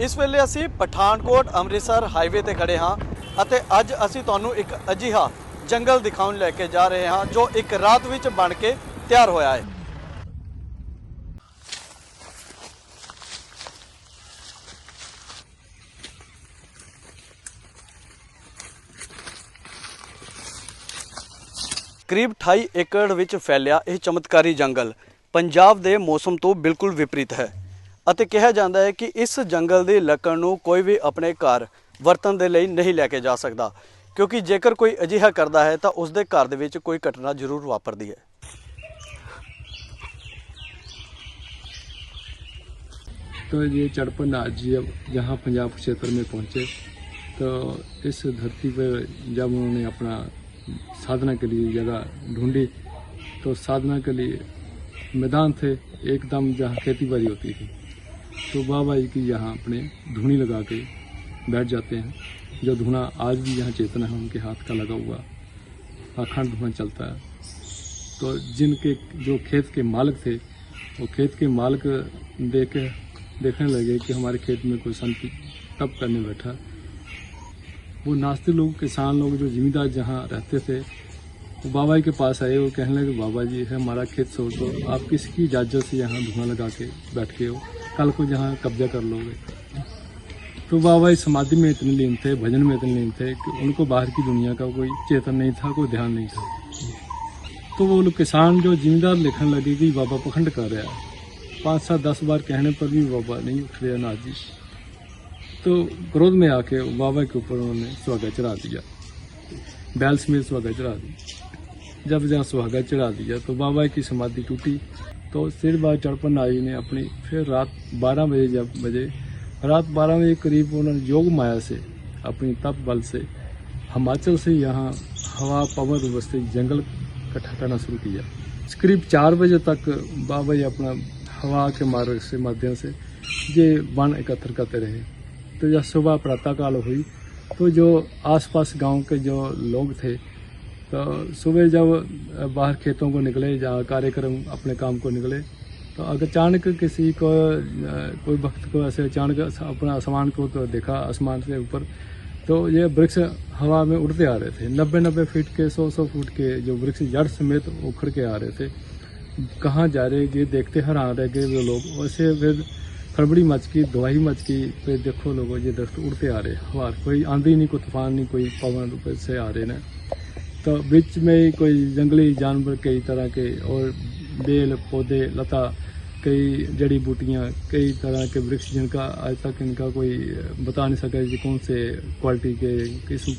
ਇਸ ਵੇਲੇ ਅਸੀਂ ਪਠਾਨਕੋਟ ਅੰਮ੍ਰਿਤਸਰ ਹਾਈਵੇ ਤੇ ਖੜੇ ਹਾਂ ਅਤੇ ਅੱਜ ਅਸੀਂ ਤੁਹਾਨੂੰ ਇੱਕ ਅਜਿਹਾ ਜੰਗਲ ਦਿਖਾਉਣ ਲੈ ਕੇ ਜਾ ਰਹੇ ਹਾਂ ਜੋ ਇੱਕ ਰਾਤ ਵਿੱਚ ਬਣ ਕੇ ਤਿਆਰ ਹੋਇਆ ਹੈ। ਕਰੀਬ 28 ਏਕੜ ਵਿੱਚ ਫੈਲਿਆ ਇਹ ਚਮਤਕਾਰੀ ਜੰਗਲ ਪੰਜਾਬ ਦੇ ਮੌਸਮ ਤੋਂ ਬਿਲਕੁਲ ਵਿਪਰੀਤ ਹੈ। ਅਤੇ ਕਿਹਾ ਜਾਂਦਾ ਹੈ ਕਿ ਇਸ ਜੰਗਲ ਦੀ ਲੱਕੜ ਨੂੰ ਕੋਈ ਵੀ ਆਪਣੇ ਘਰ ਵਰਤਣ ਦੇ ਲਈ ਨਹੀਂ ਲੈ ਕੇ ਜਾ ਸਕਦਾ ਕਿਉਂਕਿ ਜੇਕਰ ਕੋਈ ਅਜਿਹਾ ਕਰਦਾ ਹੈ ਤਾਂ ਉਸ ਦੇ ਘਰ ਦੇ ਵਿੱਚ ਕੋਈ ਘਟਨਾ ਜ਼ਰੂਰ ਵਾਪਰਦੀ ਹੈ तो ये चड़पन आज जब यहाँ पंजाब क्षेत्र में पहुँचे तो इस धरती पर जब उन्होंने अपना साधना के लिए जगह ढूंढी तो साधना के लिए मैदान थे एकदम जहाँ खेती बाड़ी होती थी तो बाबा जी की यहाँ अपने धुनी लगा के बैठ जाते हैं। जो धुना आज भी यहाँ चेतना है, उनके हाथ का लगा हुआ अखंड धुआँ चलता है। तो जिनके जो खेत के मालिक थे, वो खेत के मालिक देख, देखने लगे कि हमारे खेत में कोई संत तप करने बैठा। वो नास्तिक लोग, किसान लोग, जो जिम्मेदार जहाँ रहते थे वो बाबा जी के पास आए, वो कहने लगे, बाबा जी, है हमारा खेत सो तो आप किसकी इजाज़त से यहाँ धुआँ लगा के बैठ के हो? कल को जहाँ कब्जा कर लोगे। तो बाबा जी समाधि में इतने लीन थे, भजन में इतने लीन थे कि उनको बाहर की दुनिया का कोई चेतन नहीं था, कोई ध्यान नहीं था। तो वो लोग किसान जो जिम्मेदार लिखने लगे कि बाबा पखंड कर रहा है। पाँच सात दस बार कहने पर भी बाबा नहीं उठ रहे अनाज जी। तो क्रोध में आके बाबा के ऊपर उन्होंने सुहागा चढ़ा दिया। बैल समेत सुहागा चढ़ा दिया। जब जहाँ सुहागा चढ़ा दिया तो बाबा की समाधि टूटी। तो सिर बार चढ़पन आई ने अपनी। फिर रात बारह बजे जब बजे, रात बारह बजे करीब उन्होंने योग माया से, अपनी तप बल से हिमाचल से यहाँ हवा पवन से जंगल इकट्ठा करना शुरू किया। करीब चार बजे तक बाबा जी अपना हवा के मार्ग से माध्यम से ये वन एकत्र करते रहे। तो जब सुबह प्रातःकाल हुई। तो जो आसपास गाँव के जो लोग थे तो सुबह जब बाहर खेतों को निकले या कार्यक्रम अपने काम को निकले तो अगर अचानक किसी को कोई भक्त को ऐसे अचानक अपना आसमान को तो देखा आसमान से ऊपर तो ये वृक्ष हवा में उड़ते आ रहे थे। नब्बे नब्बे फीट के सौ सौ फुट के जो वृक्ष जड़ समेत उखड़ के आ रहे थे। कहाँ जा रहे ये देखते हैरान रह गए वो लोग। वैसे फिर खड़बड़ी मच की दवाई मच की फिर देखो लोगों, ये दरख्त उड़ते आ रहे हवा कोई आंधी नहीं, कोई तूफ़ान नहीं, कोई पवन से आ रहे ना तो बीच में ही कोई जंगली जानवर कई तरह के और बेल पौधे लता कई जड़ी बूटियाँ कई तरह के वृक्ष जिनका आज तक इनका कोई बता नहीं सका कि कौन से क्वालिटी के किस्म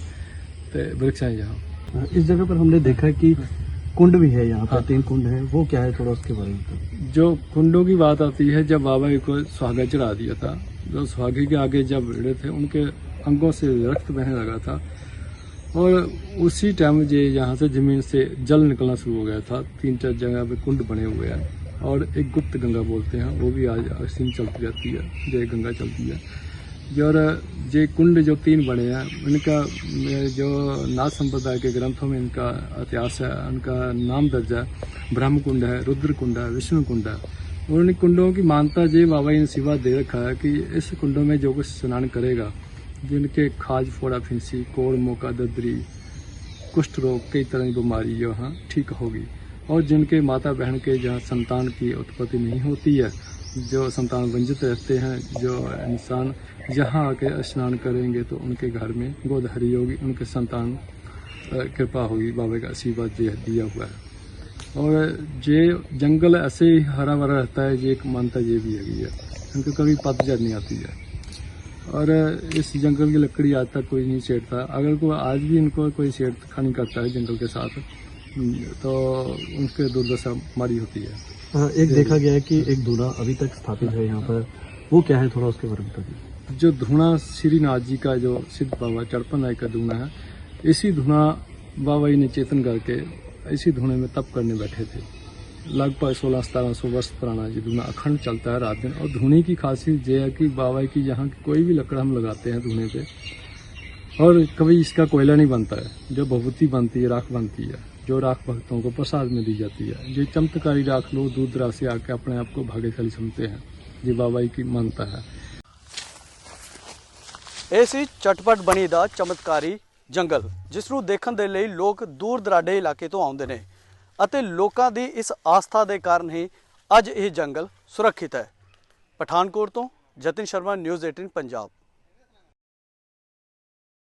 वृक्ष हैं यहाँ। इस जगह पर हमने देखा कि कुंड भी है यहाँ हाँ। तीन कुंड है। वो क्या है थोड़ा उसके बारे में जो कुंडों की बात आती है जब बाबा जी को सुहागा चढ़ा दिया था जो सुहागे के आगे जब भिड़े थे उनके अंगों से रक्त बहने लगा था। और उसी टाइम ये यहाँ से ज़मीन से जल निकलना शुरू हो गया था, तीन चार जगह पे कुंड बने हुए हैं और एक गुप्त गंगा बोलते हैं, वो भी आज असीम चलती रहती है, जय गंगा चलती है। जो और ये कुंड जो तीन बने हैं इनका जो नाथ संप्रदाय के ग्रंथों में इनका इतिहास है, उनका नाम दर्ज है। ब्रह्म कुंड है, रुद्र कुंड है, विष्णु कुंड है। और इन कुंडों की मानता जी बाबा जी ने सिवा दे रखा है कि इस कुंडों में जो कुछ स्नान करेगा जिनके खाज फोड़ा फिंसी, कोड़, मोका, ददरी, कुष्ठ रोग, कई तरह की बीमारी जो यहाँ ठीक होगी। और जिनके माता बहन के जहाँ संतान की उत्पत्ति नहीं होती है, जो संतान वंचित रहते हैं, जो इंसान जहाँ आके स्नान करेंगे तो उनके घर में गोदहरी होगी, उनके संतान कृपा होगी, बाबा का आशीर्वाद दिया हुआ है। और ये जंगल ऐसे ही हरा भरा रहता है ये एक मानता ये भी है इनको कभी पतझड़ नहीं आती है। और इस जंगल की लकड़ी आज तक कोई नहीं छेड़ता। अगर कोई आज भी इनको कोई छेड़खानी करता है जंगल के साथ तो उनके दुर्दशा मारी होती है। हाँ, एक देखा गया है कि एक दूल्हा अभी तक स्थापित है यहाँ पर। वो क्या है थोड़ा उसके बारे में बताइए। जो धुना श्रीनाथ जी का जो सिद्ध बाबा चड़पन राय का धुना है इसी धुना बाबा जी ने चेतन करके इसी धुने में तप करने बैठे थे। लगभग सोलह सतारह सौ वर्ष पुराना ये धुना अखंड चलता है रात दिन और धुनी की खासियत ये है कि बाबा जी की यहाँ की कोई भी लकड़ हम लगाते हैं धुने पे और कभी इसका कोयला नहीं बनता है जो भभूति बनती है राख बनती है जो राख भक्तों को प्रसाद में दी जाती है ये चमत्कारी राख लोग दूर दराज से आके अपने आप को भाग्यशाली समझते हैं ये बाबा जी की मानता है ਇਹ ਸੀ ਚਟਪਟ ਬਣੀ ਦਾ ਚਮਤਕਾਰੀ ਜੰਗਲ ਜਿਸ ਨੂੰ ਦੇਖਣ ਦੇ ਲਈ ਲੋਕ ਦੂਰ ਦਰਾਡੇ ਇਲਾਕੇ ਤੋਂ ਆਉਂਦੇ ਨੇ ਅਤੇ ਲੋਕਾਂ ਦੀ ਇਸ ਆਸਥਾ ਦੇ ਕਾਰਨ ਹੀ ਅੱਜ ਇਹ ਜੰਗਲ ਸੁਰੱਖਿਅਤ ਹੈ। ਪਠਾਨਕੋਟ ਤੋਂ ਜਤਿਨ ਸ਼ਰਮਾ, ਨਿਊਜ਼ 18 ਪੰਜਾਬ।